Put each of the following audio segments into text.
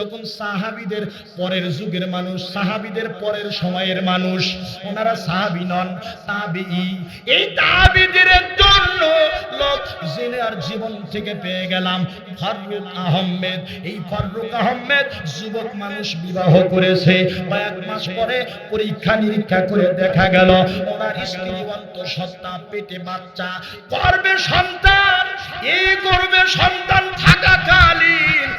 যখন সাহাবিদের পরের যুগের মানুষ, সাহাবিদের পরের সময়ের মানুষ, ওনারা সাহাবি নন তাবি এই তাবিদের জন্য লোক জেনে আর জীবন থেকে পেয়ে গেলাম। ফারুক আহমেদ, এই ফারুক আহমেদ যুবক মানুষ বিবাহ করেছে। কয়েক মাস পরে পরীক্ষা নিরীক্ষা করে দেখা গেল, ওনার স্ত্রী সত্তা পেটে বাচ্চা। করবে সন্তান, এই করবে সন্তান থাকাকালীন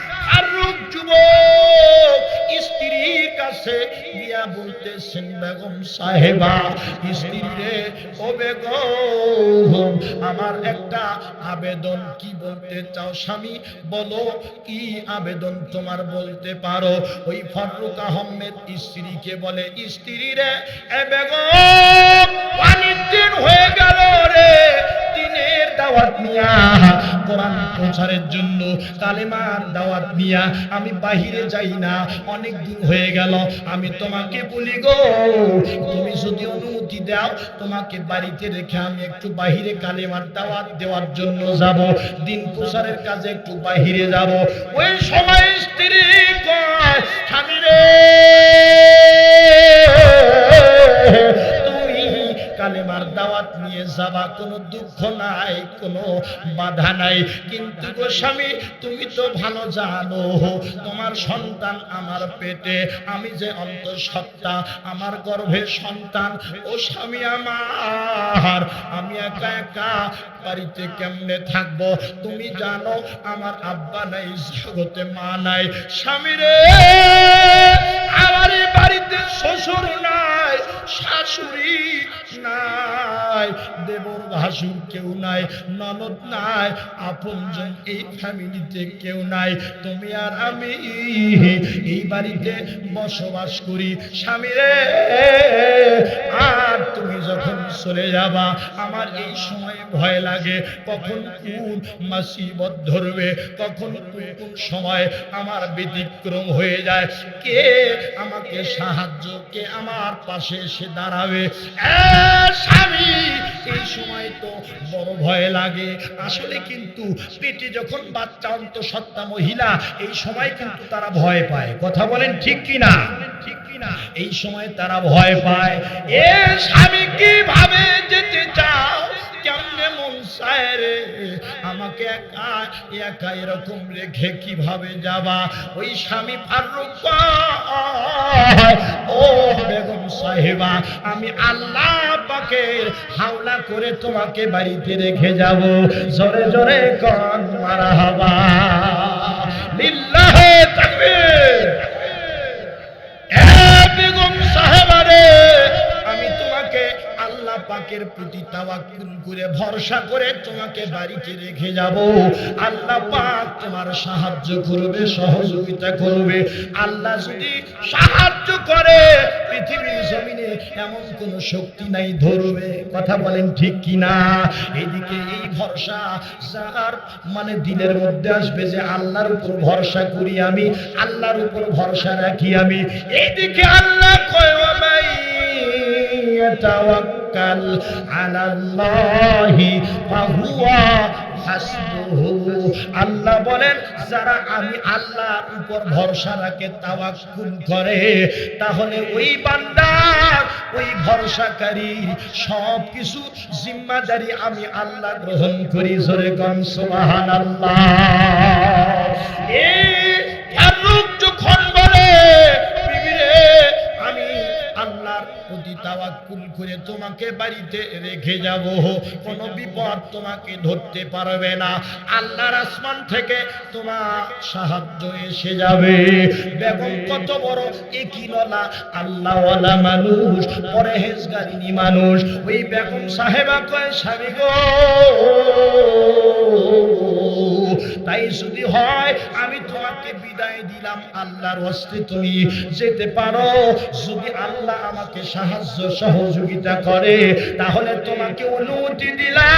আমার একটা আবেদন কি বলতে চাও স্বামী? বলো, কি আবেদন তোমার বলতে পারো? ওই ফারুক আহমেদ স্ত্রীকে বলে, স্ত্রী রে, এ বেগম হয়ে গেল রে দাওয়াত নিয়া। কোরআন প্রচারের জন্য কালেমার দাওয়াত নিয়া। আমি বাহিরে যাই না, অনেক দিন হয়ে গেল। আমি তোমাকে বলি গো, তুমি যদি অনুমতি দাও, তোমাকে বাড়িতে রেখে আমি একটু বাহিরে কালেমার দাওয়াত দেওয়ার জন্য যাব। দিন প্রচারের কাজে একটু বাহিরে যাব। ওই সময় স্ত্রী কয়, স্বামী রে! কালেমার দাওয়াত নিয়ে যাবা, কোনো দুঃখ নাই, কোনো বাধা নাই। কিন্তু গো স্বামী, তুমি তো ভালো জানো, তোমার সন্তান আমার পেটে, আমি যে অন্তঃসত্ত্বা, আমার গর্ভের সন্তান, ও স্বামী আমার, আমি একা একা বাড়িতে কেমনে থাকব? তুমি জানো, আমার আব্বা নাই, জগতে মা নাই। স্বামী রে! আমার বাড়িতে শ্বশুর নাই, শাশুড়ি নাই, দেবর ভাসুর কেউ নাই, ননদ নাই, আপনজন এই ফ্যামিলিতে কেউ নাই। তুমি আর আমি এই বাড়িতে বসবাস করি। স্বামী রে, আর তুমি যখন চলে যাবা, আমার এই সময় ভয় লাগে। কখন কোন মাসিবত ধরবে, কখন কোন সময় আমার ব্যতিক্রম হয়ে যায়। কে আমাকে সাহায্য, কে আমার পাশে এসে দাঁড়াবে? স্বামী, এই সময় তো বড় ভয় লাগে। আসলে কিন্তু পেটে যখন বাচ্চা, অন্তঃসত্ত্বা মহিলা, এই সময় কিন্তু তারা ভয় পায়। কথা বলেন ঠিক কিনা ঠিক কিনা? এই সময় তারা ভয় পায়। এ স্বামী একা একা এরকম রেখে কীভাবে যাবা? ওই স্বামী ফারুক ও বেগম সাহেবা, আমি আল্লাহ পাকের হাওলা করে তোমাকে বাড়িতে রেখে যাব। জোরে জোরে কন মারা হবা। লিল্লাহে তাকবীর। পাকের প্রতি তাওয়াক্কুল করে ভরসা করে তোমাকে বাড়িতে রেখে যাব। আল্লাহ পাক তোমার সাহায্য করবে, সহযোগিতা করবে। আল্লাহ যদি সাহায্য করে, পৃথিবীর জমিনে এমন কোন শক্তি নাই ধরবে। কথা বলেন ঠিক কি না এইদিকে এই ভরসা যার মানে দিনের মধ্যে আসবে যে আল্লাহর উপর ভরসা করি আমি, আল্লাহর উপর ভরসা রাখি আমি। এইদিকে আল্লাহ কয়, "ওয়া মাই তাওয়াক্কাল আলাল্লাহি, ফাহুয়া আল্লাহ বলেন, যারা আমি আল্লাহ উপর ভরসা রাখে, তাওয়াক্কুল করে, তাহলে ওই বান্দার ওই ভরসাকারী সব কিছু জিম্মাদারি আমি আল্লাহ গ্রহণ করি। জোরে কম সুবহানাল্লাহ। এই তাওয়াক্কুল করে তোমাকে বাড়িতে রেখে যাব। কোন বিপদ তোমাকে ধরতে পারবে না। আল্লাহর আসমান থেকে তোমার সাহায্য এসে যাবে। বেগম কত বড় একিনলা আল্লাহওয়ালা মানুষ, পরেহেজগারিনী মানুষ। ওই বেগম সাহেবা কয়, স্বামী গো তাই যদি হয়, আমি তোমাকে বিদায় দিলাম আল্লাহর হস্তে। তুমি যেতে পারো। যদি আল্লাহ আমাকে সাহায্য সহযোগিতা করে, তাহলে তোমাকে অনুমতি দিলাম।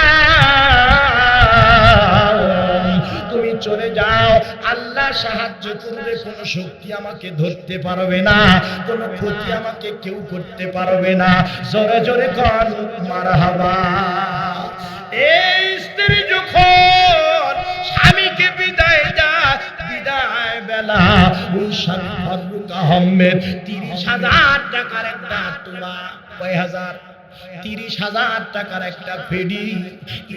তুমি চলে যাও। আল্লাহ সাহায্য করবে কোনো শক্তি আমাকে ধরতে পারবে না, কোনো ক্ষতি আমাকে কেউ করতে পারবে না। জোরে জোরে কর মারা হবা এই স্ত্রী যখন বেলা স্বামী ফারুক আহমেদ তিরিশ হাজার টাকার একটা তোলা, কয় হাজার? তিরিশ হাজার টাকার একটা ফেডি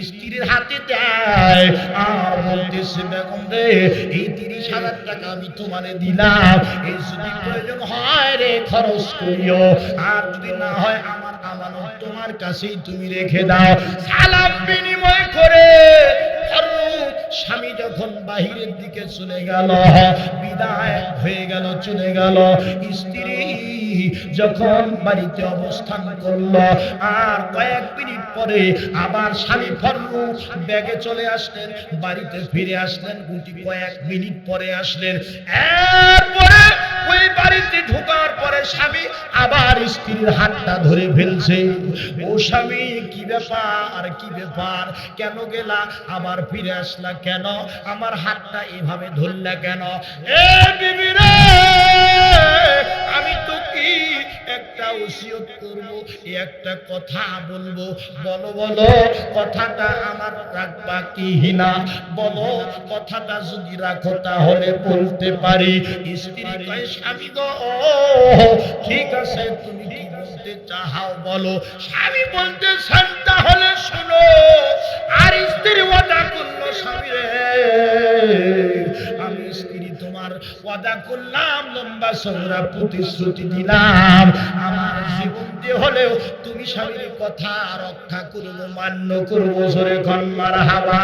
স্ত্রীর হাতে দেয়। আর বলতেছে, বেগম রে, এই তিরিশ হাজার টাকা আমি তোমারে দিলাম। এই যদি প্রয়োজন হয় রে, খরচ করিও। আর যদি না হয়, আমার আমানত তোমার কাছেই তুমি রেখে দাও। সালাম বিনিময় করে স্বামী যখন বাহিরের দিকে চলে গেল, বিদায় হয়ে গেল, চলে গেল। স্ত্রী যখন বাড়িতে অবস্থান করল, আর কয়েক মিনিট পরে আবার স্বামী ফারুক ব্যাগে চলে আসলেন, বাড়িতে ফিরে আসলেন, গুটি কয়েক মিনিট পরে আসলেন। এরপরে ওই বাড়িতে ঢোকার পরে স্বামী আবার স্ত্রীর হাতটা ধরে ফেলছে। ও স্বামী, কি ব্যাপার কি ব্যাপার? কেন গেলা? আবার ফিরে আসলা কেন? আমার হাতটা এভাবে ধরলা কেন? এ বিবি রে, আমি কি একটা ওসিয়ত করব একটা কথা বলব। বলো বলো, কথাটা আমার রাখবা কি না বলো, কথাটা যদি রাখো তাহলে বলতে পারি। স্ত্রী কয়, স্বামী গো, ঠিক আছে, তুমি কি বলতে চাহাও? বলো, স্বামী বলতেছেন তাহলে শোনো, আর স্ত্রী ওয়াদা করল স্বামী রে আমি তোমার ওয়াদা করলাম, লম্বা সংগ্রাম প্রতিশ্রুতি দিলাম। আমার জীবন দিয়ে হলেও তুমি স্বামীর কথা রক্ষা করব, মান্য করব, জোরে খন্মার হাবা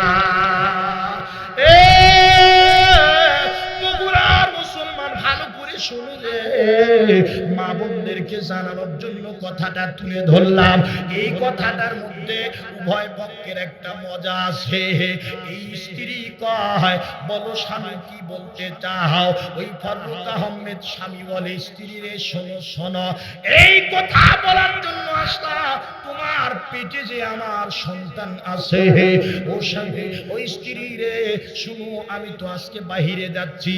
এ মা বোনদেরকে জানানোর জন্য কথাটা তুলে ধরলাম। এই কথাটার মধ্যে উভয় পক্ষের একটা মজা আছে। এই স্ত্রী কয়, বলো স্বামী কি বলতে চাও? ওই ফারুক আহমেদ স্বামী বলে, স্ত্রী রে, শোনো শোনো। এই কথা বলার জন্য আসলাম তোমার পেটে যে আমার সন্তান আছে। ও স্বামী, ওই স্ত্রী রে, শুনো, আমি তো আজকে বাহিরে যাচ্ছি।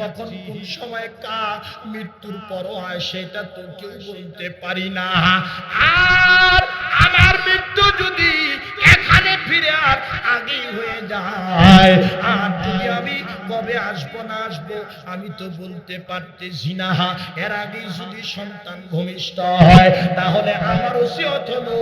কখন কোন সময় কা মৃত্যুর পর হয়, সেটা তো কেউ বলতে পারি না। আর আমার মৃত্যু যদি এখানে ফিরে আর আগেই হয়ে যায়, আর যদি আমি কবে আসব না আসব, আমি তো বলতে পারতেছি না। এর আগেই যদি সন্তান ভূমিষ্ঠ হয়, তাহলে আমার ওসিয়ত হলো,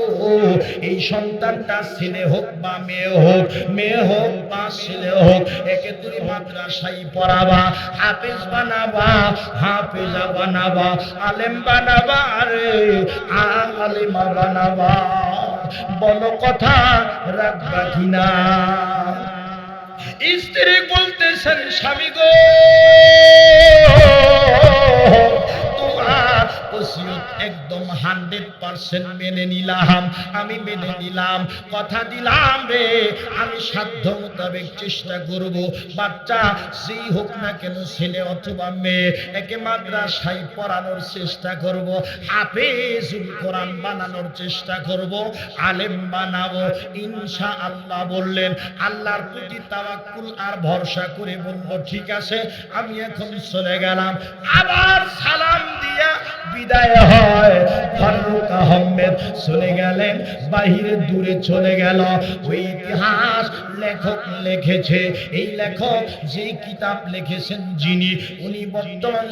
এই সন্তানটা ছেলে হোক বা মেয়ে হোক মেয়ে হোক বা ছেলে হোক, একে তুমি মাদ্রাসায় পড়াবা, হাফেজ বানাবা, হাফেজা বানাবা, আলেম বানাবা রে আলেমা বানাবা। বলো কথা, রাখবা কিনা? স্ত্রী বলতেছেন স্বামী গো। একদম হান্ড্রেড পার্সেন্ট মেনে নিলাম। আমি মেনে নিলাম, কথা দিলাম রে। আমি সাধ্য মোতাবেক চেষ্টা করব। বাচ্চা হোক না কেন, ছেলে অথবা মেয়ে, একে মাদ্রাসায় পড়ানোর চেষ্টা করব হাফেজুল কোরআন বানানোর চেষ্টা করব, আলেম বানাবো। ইনশা আল্লাহ বললেন, আল্লাহর প্রতি তাওয়াক্কুল আর ভরসা করে বলব, ঠিক আছে, আমি এখন চলে গেলাম। আবার সালাম দিয়া বিদায় হয়। ফারুক আহমেদ চলে গেলেন, বাহিরে দূরে চলে গেল। ওই ইতিহাস লেখক এই লেখক যেই কিতাব লিখেছেন যিনি, উনি বর্তমান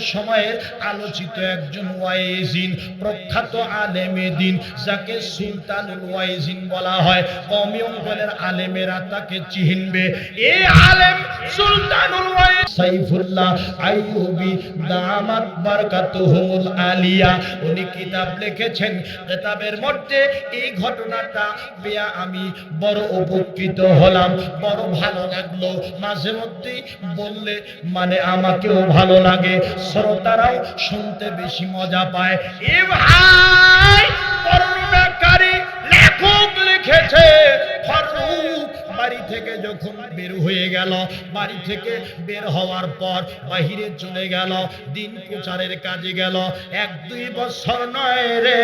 আলোচিত একজন ওয়াইজিন, প্রখ্যাত যাকে সুলতানুল ওয়াইজিন বলা হয়। কমি অঙ্গলের আলেমেরা তাকে এই আলেম সুলতানুল ওয়াইজ সাইফুল্লাহ আইয়ুবি দামাত বারকাতুহুমুল আলিয়া উনি কিতাব লিখেছেন। কিতাবের মধ্যে এই ঘটনাটা পেয়া আমি বড় উপকৃত হলাম, বড় ভালো লাগল। মাঝে মধ্যে বললে মানে আমাকেও ভালো লাগে। শ্রোতারাও শুনতে বেশি মজা পায়। এ ভাই বর্ণনাকারী লেখক লিখেছে ফারুক বাড়ি থেকে যখন বের হয়ে গেল, বাড়ি থেকে বের হওয়ার পর বাহিরে চলে গেল, দিন প্রচারের কাজে গেল। এক দুই বছর নয় রে,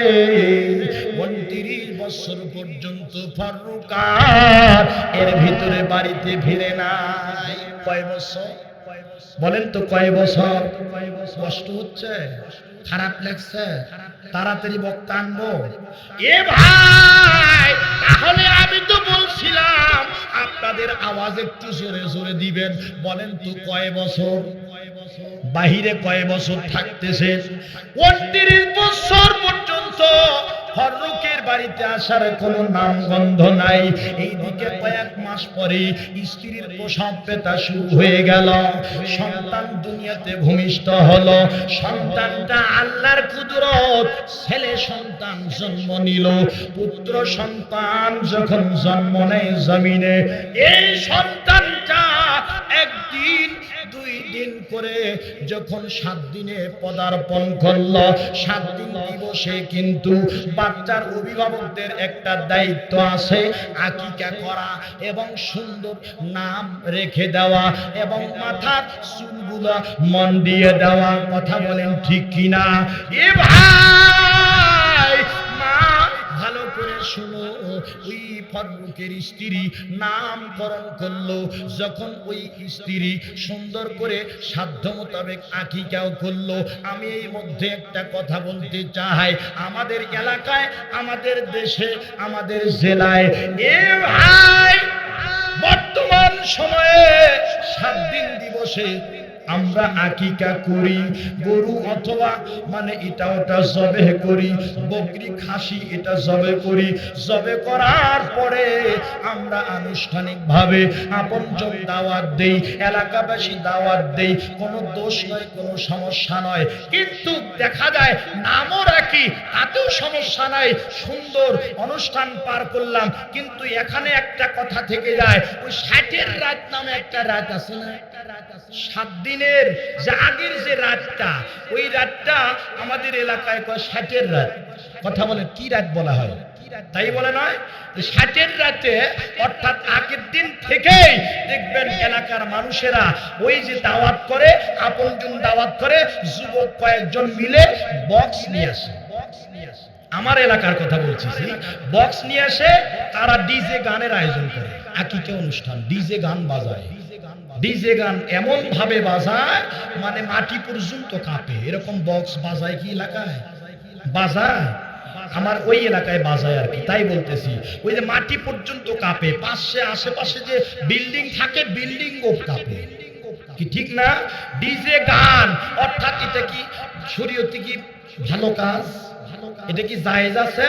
উনত্রিশ বছর পর্যন্ত ফারুকার, এর ভিতরে বাড়িতে ফিরে নাই। কয় বছর? বলেন তো কয় বছর? কষ্ট হচ্ছে? খারাপ লাগছে? তাড়াতাড়ি বক্তা আনব। এ ভাই তাহলে আমি তো বলছিলাম, আপনাদের আওয়াজ একটু জোরে জোরে দিবেন। বলেন তো কয় বছর? বাহিরে কয় বছর থাকতেছে? উনত্রিশ বছর পর্যন্ত ফররুকের বাড়িতে আসার কোনো নাম গন্ধ নাই। এইদিকে কয়েক মাস পরে স্ত্রীর প্রসব পেতা শুরু হয়ে গেল। সন্তান দুনিয়াতে ভূমিষ্ঠ হলো। সন্তানটা আল্লাহর কুদরত। ছেলে সন্তান জন্ম নিল। পুত্র সন্তান যখন জন্ম নেয় জমিনে, এই সন্তানটা একদিন দুই দিন করে যখন সাত দিনে পদার্পণ করল, সাত দিন দিবসে কিন্তু বাচ্চার অভিভাবকদের একটা দায়িত্ব আছে, আকিকা করা এবং সুন্দর নাম রেখে দেওয়া এবং মাথার চুলগুলো মন দিয়ে দেওয়া। কথা বলেন ঠিক কিনা? এ ভাই! শুনো, ওই ফারুকের স্ত্রী নামকরণ করল। যখন ওই স্ত্রী সুন্দর করে সাধ্য মোতাবেক আকিকাও করল, আমি এই মধ্যে একটা কথা বলতে চাই। আমাদের এলাকায়, আমাদের দেশে, আমাদের জেলায় এ ভাই বর্তমান সময়ে সাত দিন দিবসে আমরা আকিকা করি, গরু অথবা মানে এটা ওটা জবে করি, বকরি, খাসি এটা জবে করি। জবে করার পরে আমরা আনুষ্ঠানিকভাবে আপনজন দাওয়াত দেই, এলাকাবাসী দাওয়াত দেই, কোনো দোষ নয়, কোনো সমস্যা নয়। কিন্তু দেখা যায় নামও রাখি, তাতেও সমস্যা নাই, সুন্দর অনুষ্ঠান পার করলাম। কিন্তু এখানে একটা কথা থেকে যায়, ওই ষাটের রাত নামে একটা রাত আছে না? একটা রাত আছে সাত দিনের যে আগের যে রাতটা, ওই রাতটা আমাদের এলাকায় কয় ষাটের রাত। কথা বলে কি রাত বলা হয়? তাই বলে নয়? ষাটের রাতে, অর্থাৎ আগের দিন থেকেই দেখবেন এলাকার মানুষেরা ওই যে দাওয়াত করে, আপনজন দাওয়াত করে, যুবক কয়েকজন মিলে বক্স নিয়ে আসে। আমার এলাকার কথা বলছি বক্স নিয়ে আসে, তারা ডিজে গানের আয়োজন করে। আকিকে অনুষ্ঠান, ডিজে গান বাজায়। ডিজে গান এমন ভাবে বাজায় মানে মাটি পর্যন্ত কাঁপে। এরকম বক্স বাজায় কি এলাকায়? বাজায়? আমার ওই এলাকায় বাজায় আর কি, তাই বলতেছি। ওই যে মাটি পর্যন্ত কাঁপে, পাশে, আশেপাশে যে বিল্ডিং থাকে বিল্ডিং কাঁপে। কি ঠিক না? ডিজে গান, অর্থাৎ এটা কি শরীয়তে কি ভালো কাজ? এটা কি জায়েজ আছে?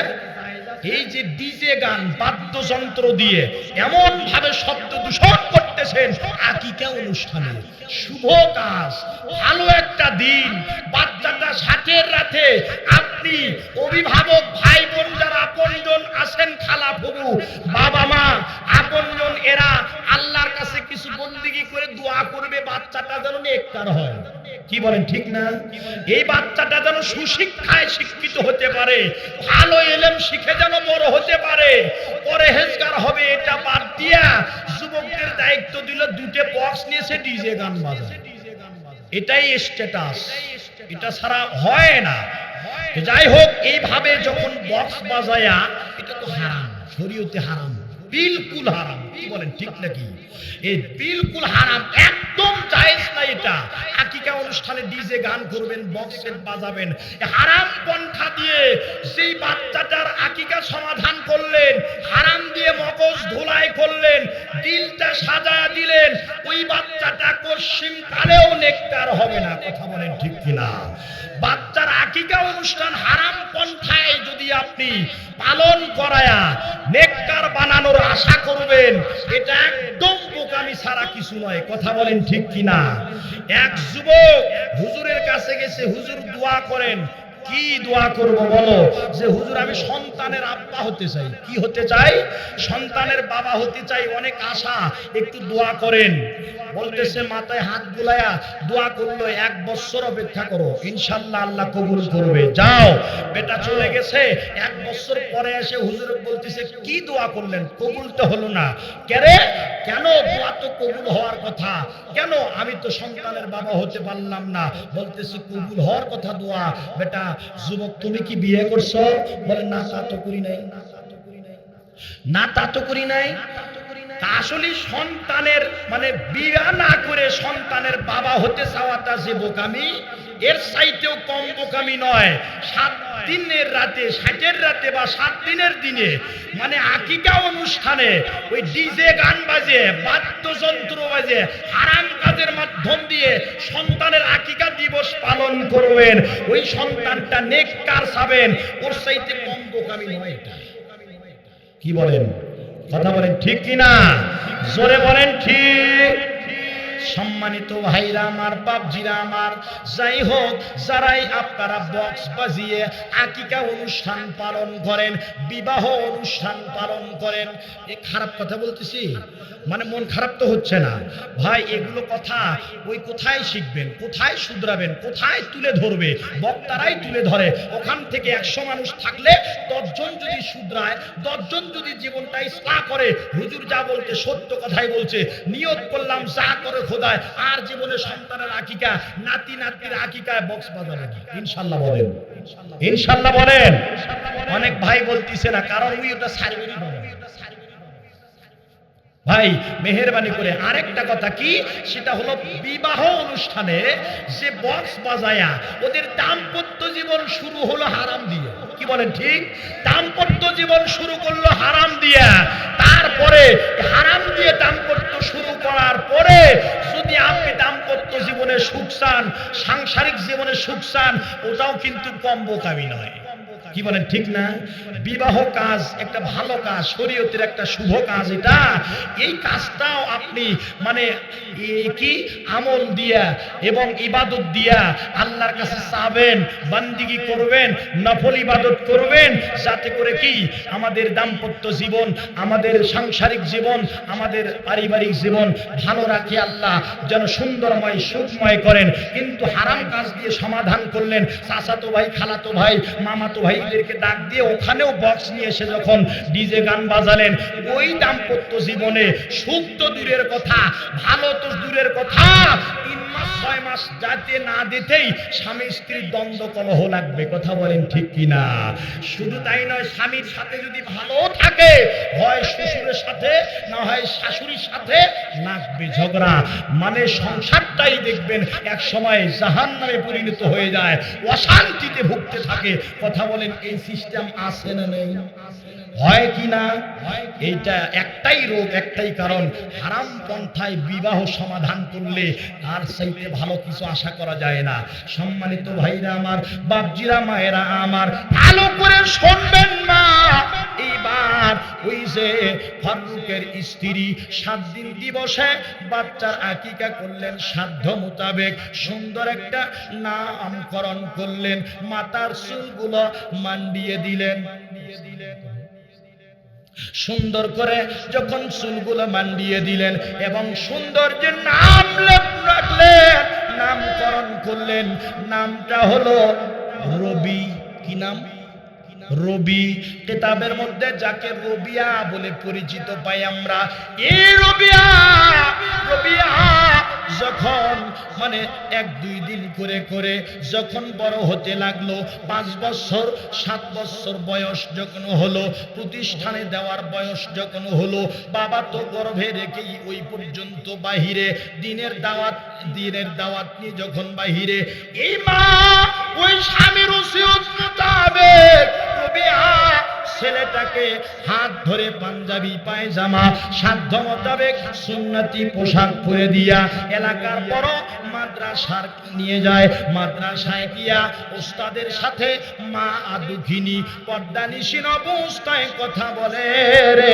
এই যে ডিজে গান বাদ্যযন্ত্র দিয়ে এমন ভাবে শব্দ দূষণ করতেছেন আকিকা অনুষ্ঠানে শুভ কাজ। ভালো একটা দিন। বাচ্চাটা ষাটের রাতে আপনি অভিভাবক ভাই বোন যারা আপনজন আছেন খালা ফুবু, বাবা মা, আপনজন এরা আল্লাহর কাছে কিছু বন্দিগি করে দোয়া করবে, বাচ্চাটা যেন নেককার হয়। কি বলেন, ঠিক না? এই বাচ্চাটা যেন সুশিক্ষায় শিক্ষিত হতে পারে, ভালো এলেম শিখে যেন বড় হতে পারে, পরেহেজগার হবে এটা বাদ দিয়া যুবকদের দায়িত্ব দিল দুটো বক্স নিয়েছে ডিজে গান বাজায়। এটাই স্ট্যাটাস এটা ছাড়া হয় না। যাই হোক, এইভাবে যখন বক্স বাজায়া, এটা তো হারাম, শরীয়তে হারাম। বিলকুল হারাম। কি বলেন, ঠিক নাকি? এই বিলকুল হারাম একদম জায়েজ না এটা। আকিকা অনুষ্ঠানে ডিজে গান করবেন বক্স সেট বাজাবেন। হারাম পন্থা দিয়ে সেই বাচ্চাটার আকিকা সমাধান করলেন, হারাম দিয়ে মগজ ধুলাই করলেন, দিলটা সাজায়া দিলেন, ওই বাচ্চাটা কশিম কালেও নেককার হবে না, কথা বলেন ঠিক কিনা? বাচ্চার আকিকা অনুষ্ঠান হারাম পন্থায় যদি আপনি পালন করায়া নেককার বানানোর আশা করবেন, এটা একদম বোকামি ছাড়া কিছু নয়। কথা বলেন ঠিক কিনা? এক যুবক হুজুরের কাছে গেছে, হুজুর দোয়া করেন কি দোয়া করব বলো? যে হুজুর, আমি সন্তানের আব্বা হতে চাই। কি হতে চাই? সন্তানের বাবা হতে চাই অনেক আশা। একটু দোয়া করেন। বলতেছে মাথায় হাত বুলায়া দোয়া করল, এক বছর অপেক্ষা করো। ইনশাল্লাহ আল্লাহ কবুল করবে। যাও। বেটা চলে গেছে। এক বছর পরে এসে হুজুর বলতেছে, কি দোয়া করলেন? কবুল তো হলো না। কেরে কেন দোয়া তো কবুল হওয়ার কথা? কেন? আমি তো সন্তানের বাবা হতে পারলাম না। বলতেছে, কবুল হওয়ার কথা দোয়া। বেটা, যুবক, তুমি কি বিয়ে করছ? বলে, না, তা তো করি নাই। না, তা তো করি নাই? আসলে সন্তানের মানে বিয়া না করে সন্তানের বাবা হতে চাওয়াটা যে বোকামি এর চাইতেও কম বোকামি নয়। সাত দিনের রাতে, ষাটের রাতে বা সাত দিনের দিনে মানে আকিকা অনুষ্ঠানে ওই ডিজে গান বাজে, বাদ্যযন্ত্র বাজে, হারাম কাজের মাধ্যম দিয়ে সন্তানের আকিকা দিবস পালন করবেন। ওই সন্তানটা নেককার সাবেন। ওর চাইতে কম বোকামি নয় এটা। কি বলেন? কথা বলেন ঠিক কিনা? জোরে বলেন ঠিক। সম্মানিত ভাইরা আমার, বাপজিরা আমার, যাই হোক, যারাই আপনারা বক্স বাজিয়ে আকিকা অনুষ্ঠান পালন করেন, বিবাহ অনুষ্ঠান পালন করেন, এ খারাপ কথা বলতেছি? মানে মন খারাপ তো হচ্ছে না। ভাই, এগুলো কথা ওই কোথায় শিখবেন? কোথায় শুধরাবেন? কোথায় তুলে ধরবে? বক্তারাই তুলে ধরে। ওখান থেকে একশো মানুষ থাকলে দশজন যদি শুধরায়, দশজন যদি জীবনটা ইসলাম করে, হুজুর যা বলতে সত্য কথাই বলছে, নিয়ত করলাম, যা করে খোদায় আর জীবনে সন্তানের আকিকা, নাতি নাতির আকিকায় বক্স বাজাবে না ইনশাল্লাহ বলেন। ইনশাল্লাহ বলেন। অনেক ভাই বলতিছে না, কারণ উই ওটা বলেন। ভাই, মেহরবানি করে আরেকটা কথা কি? সেটা হলো বিবাহ অনুষ্ঠানে যে বক্স বাজায়া, ওদের দাম্পত্য জীবন শুরু হলো হারাম দিয়ে। কি বলেন ঠিক? দাম্পত্য জীবন শুরু করল হারাম দিয়া। তারপরে হারাম সুখ চান ওটাও কিন্তু কম বোকামি নয়। কি বলেন, ঠিক না? বিবাহ কাজ একটা ভালো কাজ, শরীয়তের একটা শুভ কাজ এটা। এই কাজটাও আপনি মানে কি? আমল দিয়া এবং ইবাদত দিয়া আল্লাহর কাছে চাবেন, বান্দিগি করবেন, নফল ইবাদত করবেন, যাতে করে কি? আমাদের দাম্পত্য জীবন, আমাদের সাংসারিক জীবন, আমাদের পারিবারিক জীবন ভালো রাখে আল্লাহ, যেন সুন্দরময়, সুখময় করেন। কিন্তু হারাম কাজ দিয়ে সমাধান করলেন, চাচাতো ভাই, খালাতো ভাই, মামাতো ভাইদেরকে ডাক দিয়ে ওখানেও বক্স নিয়ে এসে যখন ডিজে গান বাজালেন, ওই দাম্পত্য জীবনে সুখ তো দূরের কথা, ভালো তো দূরের কথা ছয় মাস যাতে না দিতেই স্বামী স্ত্রীর দ্বন্দ্ব কলহ লাগবে, কথা বলেন ঠিক কিনা? শুধু তাই নয়, স্বামীর সাথে যদি ভালো থাকে, হয় শ্বশুরের সাথে, না হয় শাশুড়ির সাথে লাগবে ঝগড়া। মানে সংসারটাই দেখবেন, এক সময় জাহান নামে পরিণত হয়ে যায়, অশান্তিতে ভুগতে থাকে। কথা বলেন, এই সিস্টেম আছে না নেই? হয় কি না? এইটা একটাই রোগ, একটাই কারণ। হারাম পন্থায় বিবাহ সমাধান করলে আর চাইতে ভালো কিছু আশা করা যায় না। সম্মানিত ভাইরা আমার, বাপজিরা, মায়েরা আমার, ভালো করে শুনবেন মা। এইবার ওই যে ফারুকের স্ত্রী সাত দিন দিবসে বাচ্চার আকিকা করলেন, সাধ্য মোতাবেক সুন্দর একটা নামকরণ করলেন, মাতার চুলগুলো মান্ডিয়ে দিলেন। সুন্দর করে যখন চুলগুলো মান্ডিয়ে দিলেন এবং সুন্দর যে নাম রাখলেন, নামকরণ করলেন, নামটা হলো রবি। কি নাম? রবি। কিতাবের মধ্যে যাকে রবিয়া বলে পরিচিত পাই আমরা। এই রবিয়া রবিয়া যখন মানে এক, দুই দিন করে করে যখন বড় হতে লাগল, পাঁচ বছর, সাত বছর বয়স যখন হলো, প্রতিষ্ঠানে দেওয়ার বয়স যখন হলো, বাবা তো গর্ভে রেখেই ওই পর্যন্ত বাহিরে, দিনের দাওয়াত দিনের দাওয়াত নিয়ে যখন বাহিরে, এই মা, ওই স্বামীর ওসিয়ত মোতাবেক রবিয়া ছেলেটাকে হাত ধরে পাঞ্জাবি, পায়জামা সাধ্য মোতাবেক সুন্নতি পোশাক পরে দিয়া এলাকার বড় মাদ্রাসার নিয়ে যায়? মাদ্রাসায় গিয়া ওস্তাদের সাথে মা দুঃখিনী পর্দানিসীন অবস্থায় কথা বলে রে।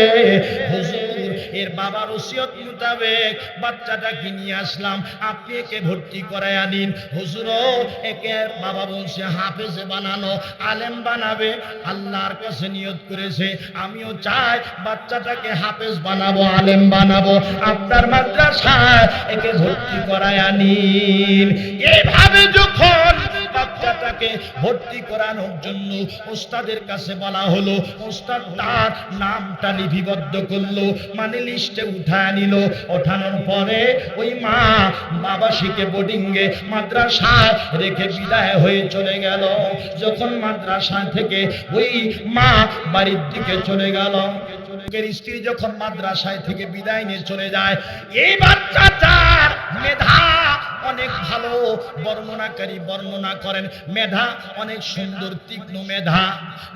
হুজুর এর বাবার ওসিয়ত মোতাবেক বাচ্চাটাকে নিয়ে আসলাম। আপনি একে ভর্তি করায় আনিন হুজুরও একে বাবা বলছে, হাফেজে বানানো, আলেম বানাবে, আল্লাহর কাছে নিয়ত করেছে। আমিও চাই বাচ্চাটাকে হাফেজ বানাবো, আলেম বানাবো। আপনার মাদ্রাসায় একে ভর্তি করায় আনিন এইভাবে যখন বাচ্চাটাকে ভর্তি করানোর জন্য ওস্তাদের কাছে বলা হলো, ওস্তাদ, তার নামটা লিপিবদ্ধ করল মানে লিস্টে উঠায় নিল। ওঠানোর পরে ওই মা বাবা শিখে বোর্ডিংয়ে মাদ্রাসায় রেখে বিদায় হয়ে চলে গেল। যখন মাদ্রাসা থেকে ওই মা বাড়ির দিকে চলে গেল লোকের স্ত্রী যখন মাদ্রাসায় থেকে বিদায় নিয়ে চলে যায় এই বাচ্চাটার মেধা অনেক ভালো বর্ণনাকারী বর্ণনা করেন। মেধা অনেক সুন্দর, তীক্ষ্ণ মেধা,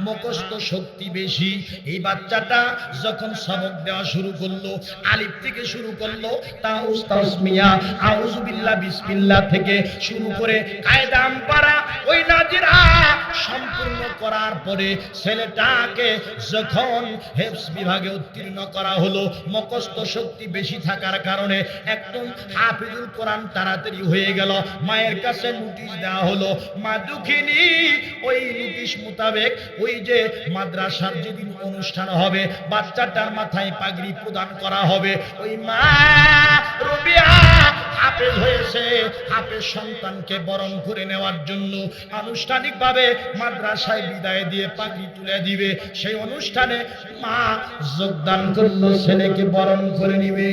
মুখস্থ শক্তি বেশি। এই বাচ্চাটা যখন সবক দেওয়া শুরু করল, আলিফ থেকে শুরু করল তা উস্তাসমিয়া আউজুবিল্লাহ বিসমিল্লাহ থেকে শুরু করে কায়দাম পারা ওই নাজিরা করার পরে ছেলেটাকে যখন হেফস বিভাগে উত্তীর্ণ করা হলো মুখস্থ শক্তি বেশি থাকার কারণে একদম হাফিজুল কোরআন তাড়াতাড়ি হয়ে গেল। মায়ের কাছে নোটিশ দেওয়া হলো, মা দুঃখিনী, ওই নোটিশ মোতাবেক ওই যে মাদ্রাসার যেদিন অনুষ্ঠান হবে, বাচ্চাটার মাথায় পাগড়ি প্রদান করা হবে। ওই মা রবিয়া হাফেজ হয়েছে। হাফেজ সন্তানকে বরণ করে নেওয়ার জন্য আনুষ্ঠানিকভাবে মাদ্রাসায় বিদায় দিয়ে পাখি তুলে দিবে। সেই অনুষ্ঠানে মা যোগদান করল, ছেলেকে বরণ করে নিবে।